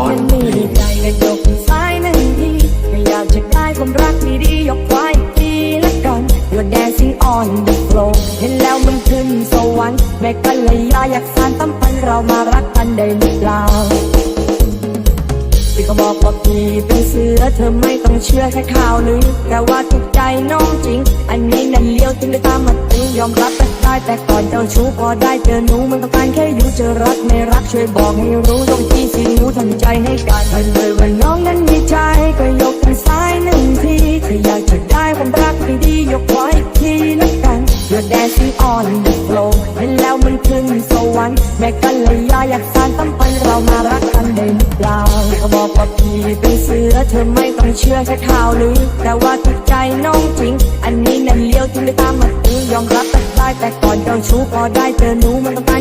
อนมีใจก็ยกสายหนึ่งทีก็อยากจะได้ความรักดีๆยกควายทีละกัน You're นซิ่งออ on the floor เห็นแล้วมันขึ้นสวรรค์แม่กันเลยอยากสานตั้มพันเรามารักกันได้หรือเปล่าพี่ก็บอกว่าพี่เป็นเสือเธอไม่ต้องเชื่อแค่ข่าวลือแต่ว่าถูกใจน้องจริง อันนี้นั่นเลี้ยวจึงได้ตามมาถึงยอมรับแต่ได้แต่ก่อนเจ้าชู้พอได้เจอหนูมันต้องการแค่อยู่เจอรักไม่รักช่วยบอกให้รู้ต้อง หนูทำใจให้กันถ้าเลยว่าน้องนั้นมีใจก็ยกทางซ้ายหนึ่งทีถ้าอยากจะได้ความรักที่ดียกไว้อีกทีละกัน You're dancing on the floor เห็นแล้วมันขึ้นสวรรค์แม่กันเลยยาอยากสานตั้มพันเรามารักกันได้หรือเปล่าเขาบอกว่าพี่เป็นเสือเธอไม่ต้องเชื่อแค่ข่าวลือแต่ว่าถูกใจน้องจริง อันนี้นั่นเลี้ยวถึงได้ตามมาตื้อยอมรับแต่ได้แต่ก่อนเจ้าชู้พอได้เจอหนูมัน